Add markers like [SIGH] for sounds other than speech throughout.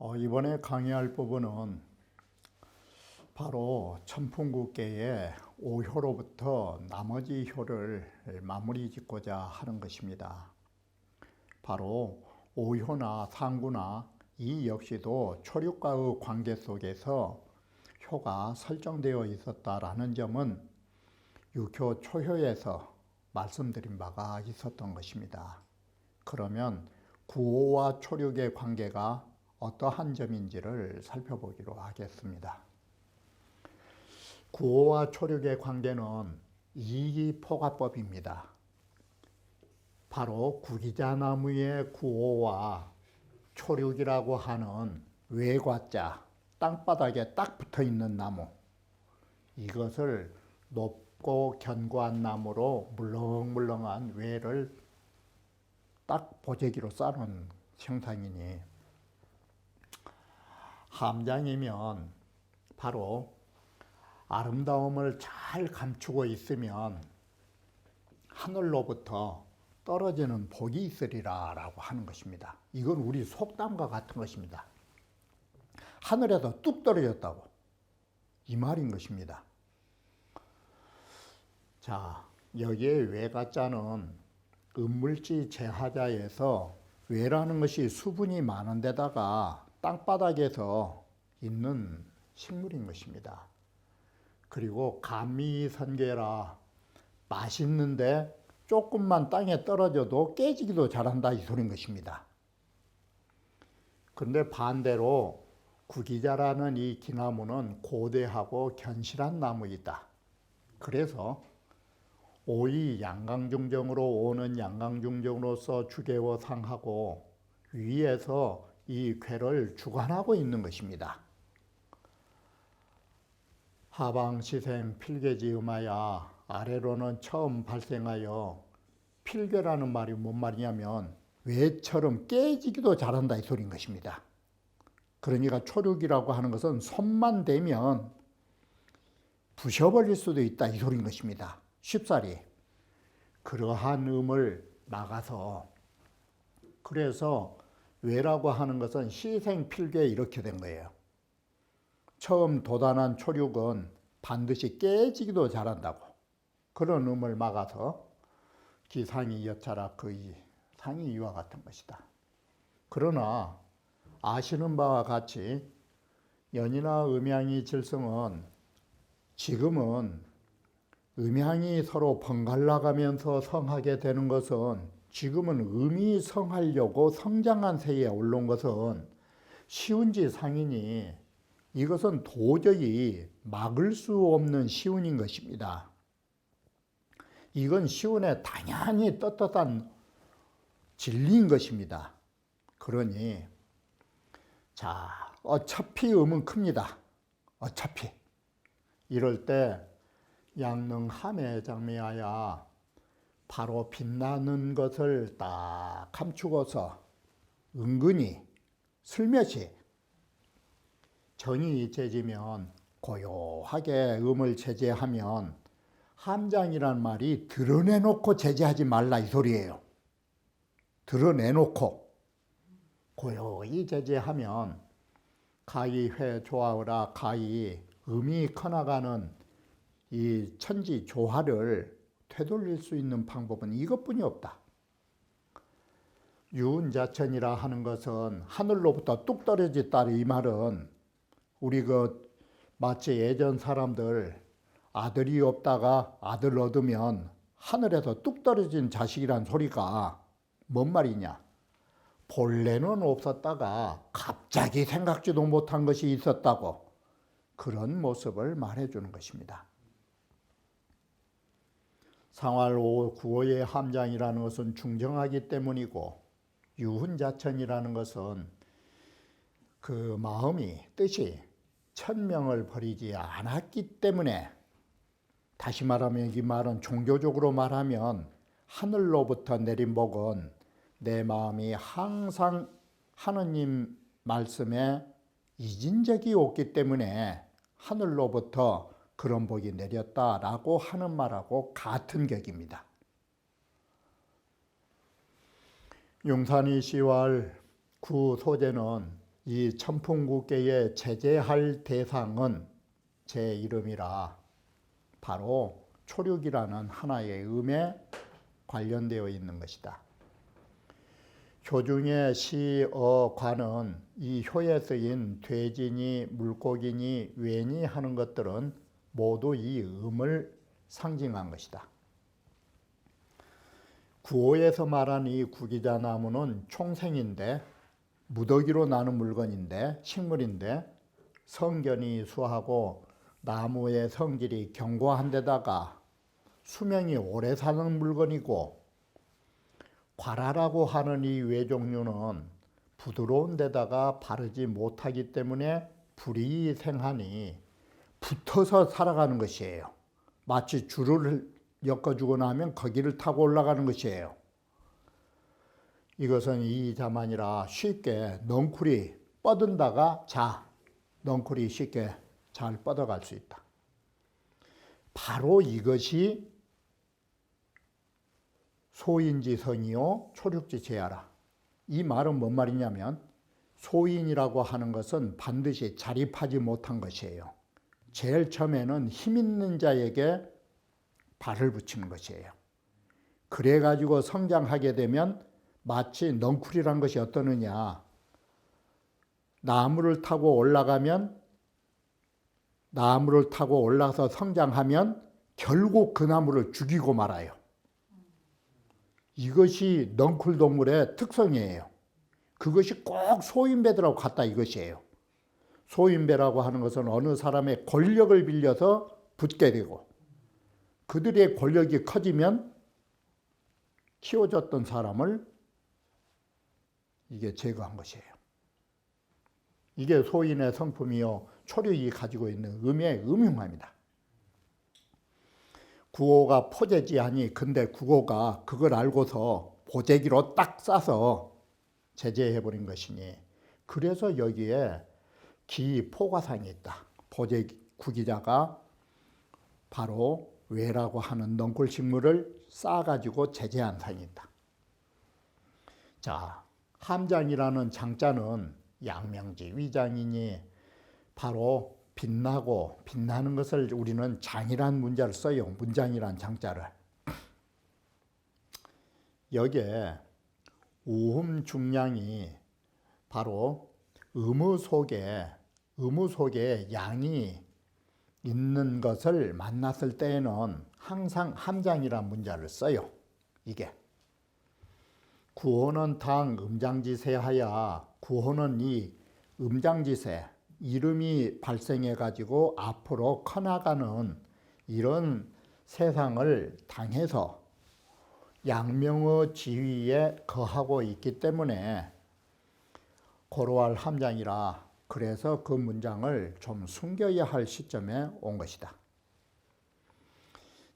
어, 이번에 강의할 부분은 바로 천풍국계의 5효로부터 나머지 효를 마무리 짓고자 하는 것입니다. 바로 5효나 상구나 이 역시도 초력과의 관계 속에서 효가 설정되어 있었다라는 점은 육효 초효에서 말씀드린 바가 있었던 것입니다. 그러면 구호와 초력의 관계가 어떠한 점인지를 살펴보기로 하겠습니다. 구호와 초력의 관계는 이기포가법입니다. 바로 구기자나무의 구호와 초력이라고 하는 외과자, 땅바닥에 딱 붙어 있는 나무, 이것을 높고 견고한 나무로 물렁물렁한 외를 딱 보재기로 쌓은 형상이니 함장이면 바로 아름다움을 잘 감추고 있으면 하늘로부터 떨어지는 복이 있으리라 라고 하는 것입니다. 이건 우리 속담과 같은 것입니다. 하늘에서 뚝 떨어졌다고. 이 말인 것입니다. 자, 여기에 외가자는 음물지 제하자에서 외라는 것이 수분이 많은 데다가 땅바닥에서 있는 식물인 것입니다. 그리고 감미선계라 맛있는데 조금만 땅에 떨어져도 깨지기도 잘한다 이 소린 것입니다. 그런데 반대로 구기자라는 이 기나무는 고대하고 견실한 나무이다. 그래서 오이 양강중정으로 오는 양강중정으로서 주계워 상하고 위에서 이 괴를 주관하고 있는 것입니다. 하방 시생 필계지 음하야 아래로는 처음 발생하여 필계라는 말이 뭔 말이냐면 왜처럼 깨지기도 잘한다 이 소리인 것입니다. 그러니까 초력이라고 하는 것은 손만 대면 부셔버릴 수도 있다 이 소리인 것입니다. 쉽사리 그러한 음을 막아서 그래서 왜라고 하는 것은 시생필계 이렇게 된 거예요. 처음 도단한 초력은 반드시 깨지기도 잘한다고. 그런 음을 막아서 기상이 여차라 그 상이 이와 같은 것이다. 그러나 아시는 바와 같이 연이나 음양이 질성은 지금은 음양이 서로 번갈아가면서 성하게 되는 것은 지금은 음이 성하려고 성장한 세에 올라온 것은 시운지 상이니 이것은 도저히 막을 수 없는 시운인 것입니다. 이건 시운의 당연히 떳떳한 진리인 것입니다. 그러니 자 어차피 음은 큽니다. 어차피 이럴 때 양능 함의 장미하야 바로 빛나는 것을 딱 감추고서 은근히 슬며시 정이 재지면 고요하게 음을 제재하면 함장이란 말이 드러내놓고 제재하지 말라 이 소리예요. 드러내놓고 고요히 제재하면 가이회 조화라 가이 음이 커나가는 이 천지 조화를 되돌릴 수 있는 방법은 이것뿐이 없다. 유운자천이라 하는 것은 하늘로부터 뚝 떨어졌다 이 말은 우리 그 마치 예전 사람들 아들이 없다가 아들 얻으면 하늘에서 뚝 떨어진 자식이란 소리가 뭔 말이냐? 본래는 없었다가 갑자기 생각지도 못한 것이 있었다고 그런 모습을 말해주는 것입니다. 상활 5, 9호의 함장이라는 것은 중정하기 때문이고 유훈자천이라는 것은 그 마음이 뜻이 천명을 버리지 않았기 때문에 다시 말하면 이 말은 종교적으로 말하면 하늘로부터 내린 복은 내 마음이 항상 하느님 말씀에 잊은 적이 없기 때문에 하늘로부터 그런 복이 내렸다라고 하는 말하고 같은 격입니다. 용산이 10월 구 소재는 이 천풍국계에 제재할 대상은 제 이름이라 바로 초륙이라는 하나의 음에 관련되어 있는 것이다. 효중의 시 어 관은 이 효에 쓰인 돼지니 물고기니 웬이 하는 것들은 모두 이 음을 상징한 것이다. 구호에서 말한 이 구기자 나무는 총생인데 무더기로 나는 물건인데 식물인데 성견이 수하고 나무의 성질이 견고한 데다가 수명이 오래 사는 물건이고 과라라고 하는 이 외종류는 부드러운 데다가 바르지 못하기 때문에 불이 생하니 붙어서 살아가는 것이에요. 마치 줄을 엮어주고 나면 거기를 타고 올라가는 것이에요. 이것은 이 자만이라 쉽게 넝쿨이 뻗은다가 자, 넝쿨이 쉽게 잘 뻗어갈 수 있다. 바로 이것이 소인지성이요 초륙지제하라. 이 말은 뭔 말이냐면 소인이라고 하는 것은 반드시 자립하지 못한 것이에요. 제일 처음에는 힘 있는 자에게 발을 붙이는 것이에요. 그래 가지고 성장하게 되면 마치 넝쿨이란 것이 어떠느냐. 나무를 타고 올라가면 나무를 타고 올라서 성장하면 결국 그 나무를 죽이고 말아요. 이것이 넝쿨 동물의 특성이에요. 그것이 꼭 소인배들하고 같다 이것이에요. 소인배라고 하는 것은 어느 사람의 권력을 빌려서 붙게 되고 그들의 권력이 커지면 키워줬던 사람을 이게 제거한 것이에요. 이게 소인의 성품이요 초력이 가지고 있는 음의 음흉함이다. 구호가 포제지하니 근데 구호가 그걸 알고서 보재기로 딱 싸서 제재해 버린 것이니 그래서 여기에 기포가상이 있다. 보재 구기자가 바로 외라고 하는 넝쿨 식물을 쌓아가지고 제재한 상이 있다. 자, 함장이라는 장자는 양명지 위장이니 바로 빛나고 빛나는 것을 우리는 장이란 문자를 써요. 문장이란 장자를. [CLEARS THROAT] 여기에 우흠 중량이 바로 의무 속에 의무 속에 양이 있는 것을 만났을 때에는 항상 함장이란 문자를 써요. 이게 구호는 당 음장지세하야 구호는 이 음장지세 이름이 발생해 가지고 앞으로 커나가는 이런 세상을 당해서 양명의 지위에 거하고 있기 때문에 고로할 함장이라 그래서 그 문장을 좀 숨겨야 할 시점에 온 것이다.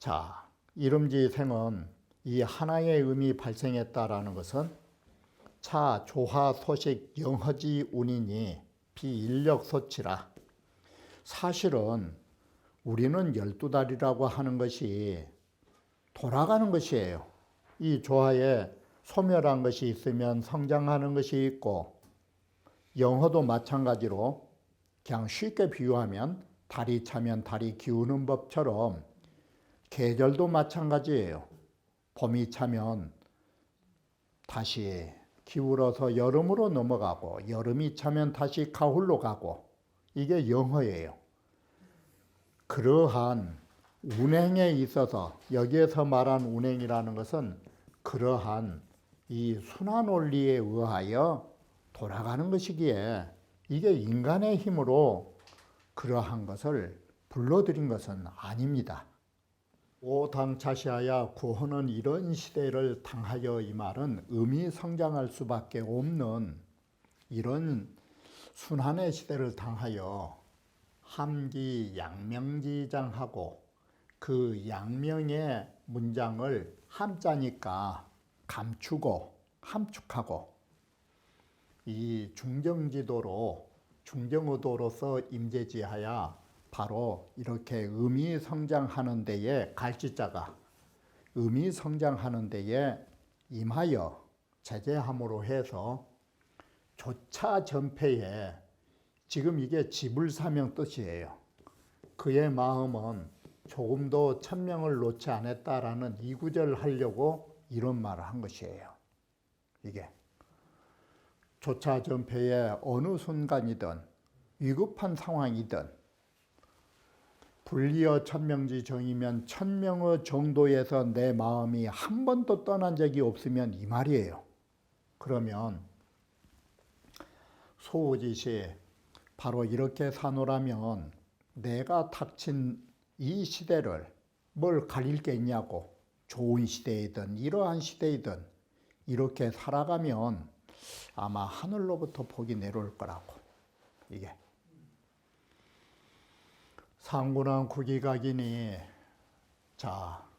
자, 이름지생은 이 하나의 의미 발생했다라는 것은 차 조화 소식 영허지 운이니 비인력 소치라. 사실은 우리는 열두 달이라고 하는 것이 돌아가는 것이에요. 이 조화에 소멸한 것이 있으면 성장하는 것이 있고 영어도 마찬가지로 그냥 쉽게 비유하면 달이 차면 달이 기우는 법처럼 계절도 마찬가지예요. 봄이 차면 다시 기울어서 여름으로 넘어가고 여름이 차면 다시 가을로 가고 이게 영어예요. 그러한 운행에 있어서 여기에서 말한 운행이라는 것은 그러한 이 순환 원리에 의하여 돌아가는 것이기에 이게 인간의 힘으로 그러한 것을 불러들인 것은 아닙니다. 오당차시하야 구호는 이런 시대를 당하여 이 말은 음이 성장할 수밖에 없는 이런 순환의 시대를 당하여 함기 양명지장하고 그 양명의 문장을 함자니까 감추고 함축하고 이 중정지도로 중정의도로서 임재지하야 바로 이렇게 음이 성장하는 데에 갈지자가 음이 성장하는 데에 임하여 제재함으로 해서 조차 전폐에 지금 이게 지불사명 뜻이에요. 그의 마음은 조금도 천명을 놓지 않았다라는 이구절 하려고 이런 말을 한 것이에요. 이게 조차 전폐의 어느 순간이든 위급한 상황이든 불리어 천명지 정이면 천명의 정도에서 내 마음이 한 번도 떠난 적이 없으면 이 말이에요. 그러면 소우짓이 바로 이렇게 사노라면 내가 닥친 이 시대를 뭘 가릴 게 있냐고 좋은 시대이든 이러한 시대이든 이렇게 살아가면 아마 하늘로부터 복이 내려올 거라고. 이게. 상군한 구기각이니 자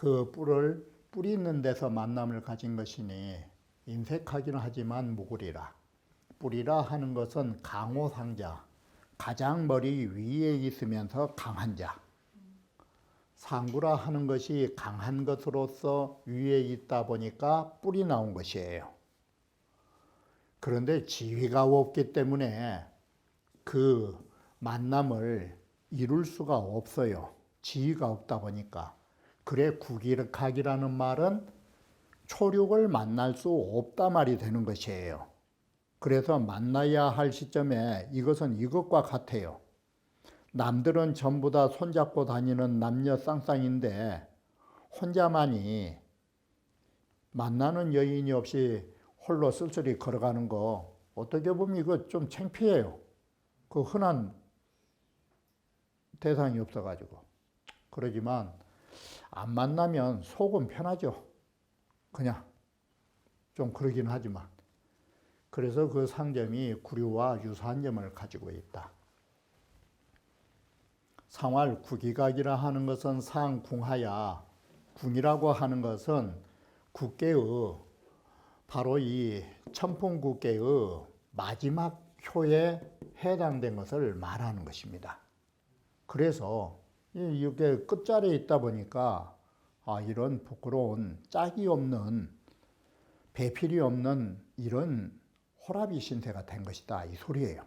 그 뿔을 뿌리 있는 데서 만남을 가진 것이니 인색하기는 하지만 무구리라. 뿌리라 하는 것은 강호상자 가장 머리 위에 있으면서 강한 자. 상구라 하는 것이 강한 것으로서 위에 있다 보니까 뿔이 나온 것이에요. 그런데 지위가 없기 때문에 그 만남을 이룰 수가 없어요. 지위가 없다 보니까. 그래 구기각이라는 말은 초력을 만날 수 없다 말이 되는 것이에요. 그래서 만나야 할 시점에 이것은 이것과 같아요. 남들은 전부 다 손잡고 다니는 남녀 쌍쌍인데 혼자만이 만나는 여인이 없이 홀로 쓸쓸히 걸어가는 거 어떻게 보면 이거 좀 창피해요. 그 흔한 대상이 없어가지고. 그러지만 안 만나면 속은 편하죠. 그냥 좀 그러긴 하지만. 그래서 그 상점이 구류와 유사한 점을 가지고 있다. 상활 구기각이라 하는 것은 상궁하야 궁이라고 하는 것은 국계의 바로 이 천풍국계의 마지막 효에 해당된 것을 말하는 것입니다. 그래서 이게 끝자리에 있다 보니까 아, 이런 부끄러운 짝이 없는 배필이 없는 이런 호라비 신세가 된 것이다 이 소리예요.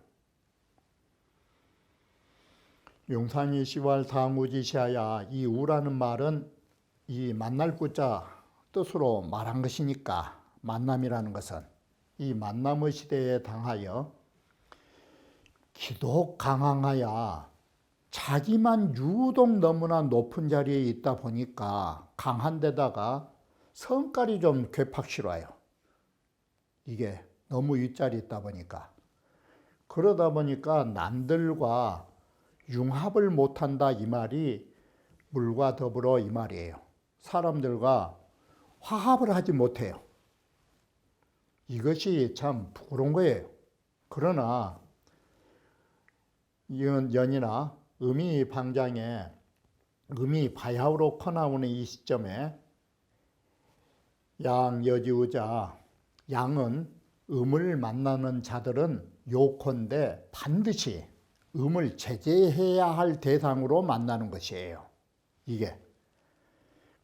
용산이 시왈 상우지시하야 이 우라는 말은 이 만날 구자 뜻으로 말한 것이니까 만남이라는 것은 이 만남의 시대에 당하여 기독 강항하야 자기만 유독 너무나 높은 자리에 있다 보니까 강한 데다가 성깔이 좀 괴팍스러워요. 이게 너무 윗자리 있다 보니까. 그러다 보니까 남들과 융합을 못한다 이 말이 물과 더불어 이 말이에요. 사람들과 화합을 하지 못해요. 이것이 참 부끄러운 거예요. 그러나 연, 연이나 음이 방장에 음이 바야흐로 커나오는 이 시점에 양 여지우자 양은 음을 만나는 자들은 요컨대 반드시 음을 제재해야 할 대상으로 만나는 것이에요. 이게.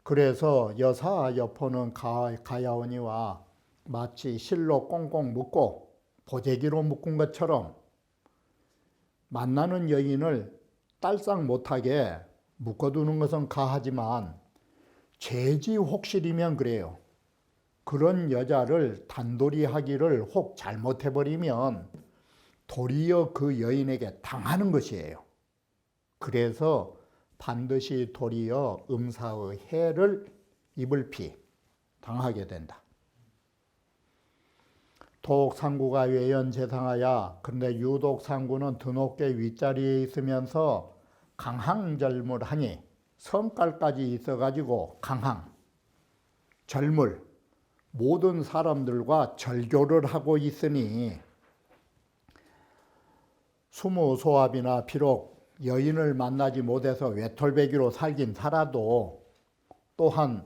그래서 여사 여포는 가, 가야오니와 마치 실로 꽁꽁 묶고 보재기로 묶은 것처럼 만나는 여인을 딸싹 못하게 묶어두는 것은 가하지만 죄지 혹실이면 그래요. 그런 여자를 단돌이 하기를 혹 잘못해버리면 도리어 그 여인에게 당하는 것이에요. 그래서 반드시 도리어 음사의 해를 입을 피 당하게 된다. 독 상구가 외연재상하야 그런데 유독 상구는 드높게 윗자리에 있으면서 강항절물하니 성깔까지 있어가지고 강항 절물 모든 사람들과 절교를 하고 있으니 수무 소합이나 비록 여인을 만나지 못해서 외톨배기로 살긴 살아도 또한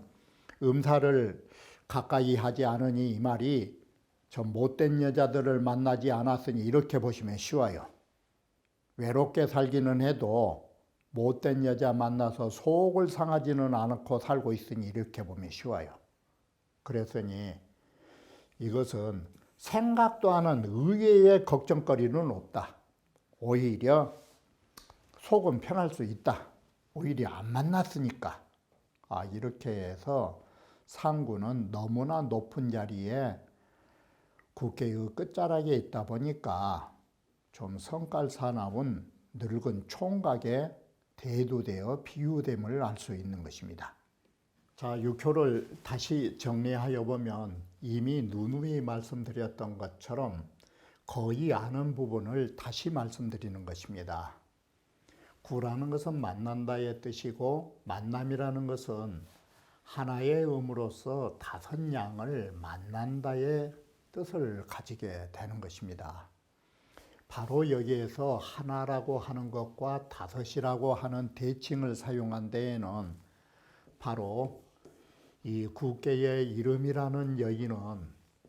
음사를 가까이 하지 않으니 이 말이 저 못된 여자들을 만나지 않았으니 이렇게 보시면 쉬워요. 외롭게 살기는 해도 못된 여자 만나서 속을 상하지는 않고 살고 있으니 이렇게 보면 쉬워요. 그랬으니 이것은 생각도 하는 의외의 걱정거리는 없다. 오히려 속은 편할 수 있다. 오히려 안 만났으니까. 아, 이렇게 해서 상구는 너무나 높은 자리에 국회의 끝자락에 있다 보니까 좀 성깔 사나운 늙은 총각에 대두되어 비유됨을 알 수 있는 것입니다. 자, 육효를 다시 정리하여 보면 이미 누누이 말씀드렸던 것처럼 거의 아는 부분을 다시 말씀드리는 것입니다. 구라는 것은 만난다의 뜻이고 만남이라는 것은 하나의 음으로서 다섯 양을 만난다의 뜻을 가지게 되는 것입니다. 바로 여기에서 하나라고 하는 것과 다섯이라고 하는 대칭을 사용한 데에는 바로 이 국계의 이름이라는 여인은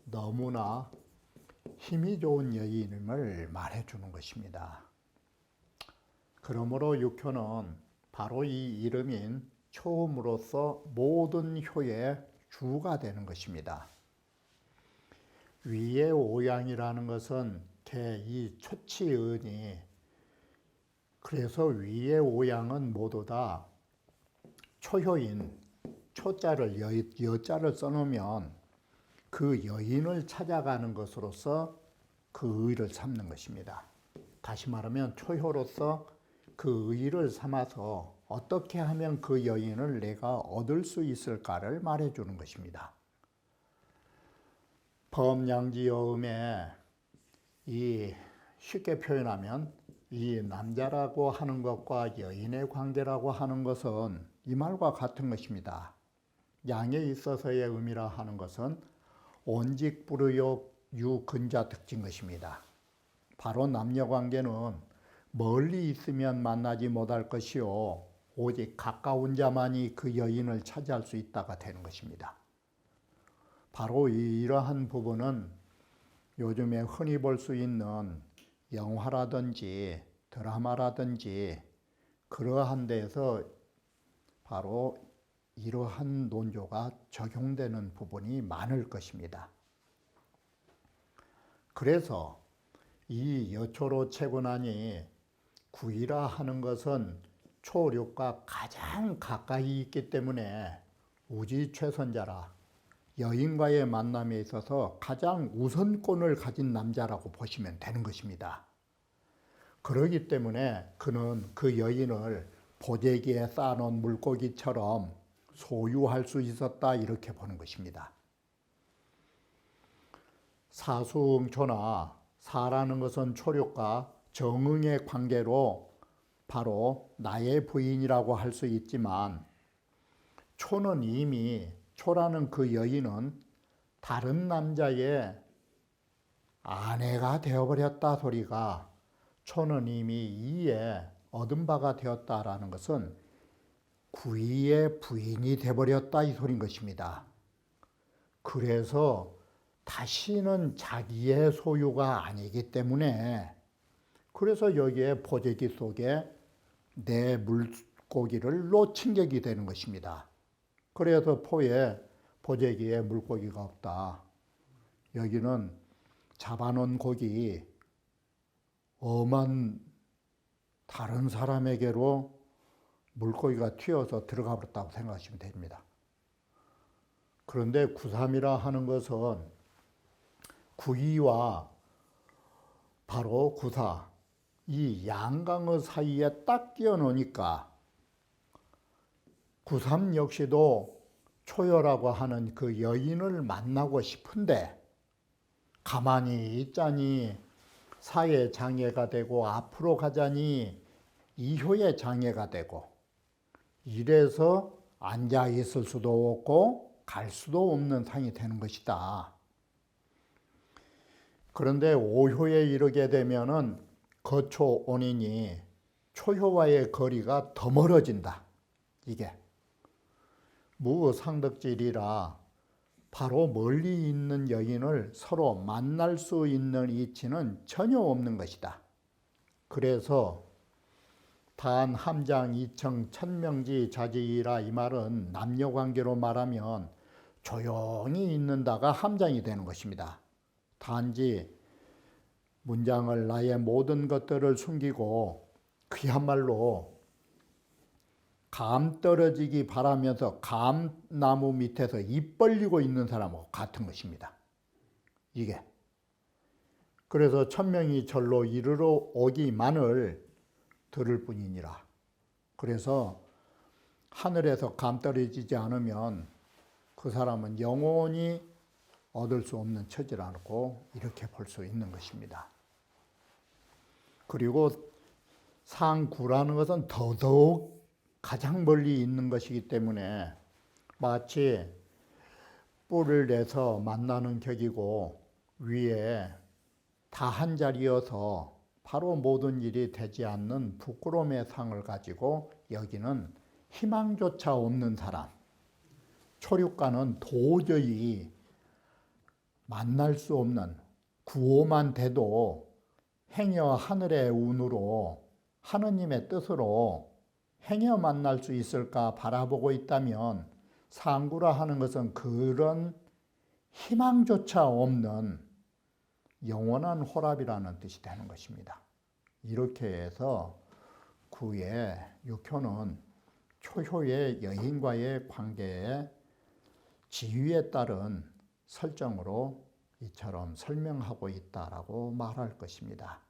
너무나 힘이 좋은 여인임을 말해주는 것입니다. 그러므로 육효는 바로 이 이름인 초음으로서 모든 효의 주가 되는 것입니다. 위의 오양이라는 것은 개이 초치은이 그래서 위의 오양은 모두 다 초효인 초자를 여, 여자를 써놓으면 그 여인을 찾아가는 것으로서 그 의를 삼는 것입니다. 다시 말하면 초효로서 그 의를 삼아서 어떻게 하면 그 여인을 내가 얻을 수 있을까를 말해주는 것입니다. 범양지여음에 이 쉽게 표현하면 이 남자라고 하는 것과 여인의 관계라고 하는 것은 이 말과 같은 것입니다. 양에 있어서의 의미라 하는 것은 온직부르욕 유근자 특징 것입니다. 바로 남녀 관계는 멀리 있으면 만나지 못할 것이요 오직 가까운 자만이 그 여인을 차지할 수 있다가 되는 것입니다. 바로 이러한 부분은 요즘에 흔히 볼 수 있는 영화라든지 드라마라든지 그러한 데서 바로 이러한 논조가 적용되는 부분이 많을 것입니다. 그래서 이 여초로 채고나니 구이라 하는 것은 초력과 가장 가까이 있기 때문에 우지 최선자라 여인과의 만남에 있어서 가장 우선권을 가진 남자라고 보시면 되는 것입니다. 그러기 때문에 그는 그 여인을 보재기에 쌓아놓은 물고기처럼 소유할 수 있었다 이렇게 보는 것입니다. 사수응초나 사라는 것은 초력과 정응의 관계로 바로 나의 부인이라고 할 수 있지만 초는 이미 초라는 그 여인은 다른 남자의 아내가 되어버렸다 소리가 초는 이미 이에 얻은 바가 되었다라는 것은 구이의 부인이 되어버렸다 이 소린 것입니다. 그래서 다시는 자기의 소유가 아니기 때문에 그래서 여기에 보재기 속에 내 물고기를 놓친 격이 되는 것입니다. 그래서 포에 보재기에 물고기가 없다. 여기는 잡아놓은 고기 엄한 다른 사람에게로 물고기가 튀어서 들어가 버렸다고 생각하시면 됩니다. 그런데 구삼이라 하는 것은 구이와 바로 구사 이 양강의 사이에 딱 끼어 놓으니까 구삼 역시도 초여라고 하는 그 여인을 만나고 싶은데 가만히 있자니 사회 장애가 되고 앞으로 가자니 이효의 장애가 되고 이래서 앉아 있을 수도 없고 갈 수도 없는 상이 되는 것이다. 그런데 오효에 이르게 되면은 거초 온인이 초효와의 거리가 더 멀어진다. 이게 무상덕질이라 바로 멀리 있는 여인을 서로 만날 수 있는 이치는 전혀 없는 것이다. 그래서 단 함장 이청 천명지 자지이라 이 말은 남녀 관계로 말하면 조용히 있는다가 함장이 되는 것입니다. 단지 문장을 나의 모든 것들을 숨기고 그야말로 감 떨어지기 바라면서 감나무 밑에서 입 벌리고 있는 사람하고 같은 것입니다. 이게. 그래서 천명이 절로 이르러 오기만을 들을 뿐이니라. 그래서 하늘에서 감 떨어지지 않으면 그 사람은 영원히 얻을 수 없는 처지라고 이렇게 볼 수 있는 것입니다. 그리고 상구라는 것은 더더욱 가장 멀리 있는 것이기 때문에 마치 뿔을 내서 만나는 격이고 위에 다 한 자리여서 바로 모든 일이 되지 않는 부끄러움의 상을 가지고 여기는 희망조차 없는 사람. 초륙가는 도저히 만날 수 없는 구호만 돼도 행여 하늘의 운으로 하느님의 뜻으로 행여 만날 수 있을까 바라보고 있다면 상구라 하는 것은 그런 희망조차 없는 영원한 호랍이라는 뜻이 되는 것입니다. 이렇게 해서 구의 육효는 초효의 여인과의 관계의 지위에 따른 설정으로 이처럼 설명하고 있다라고 말할 것입니다.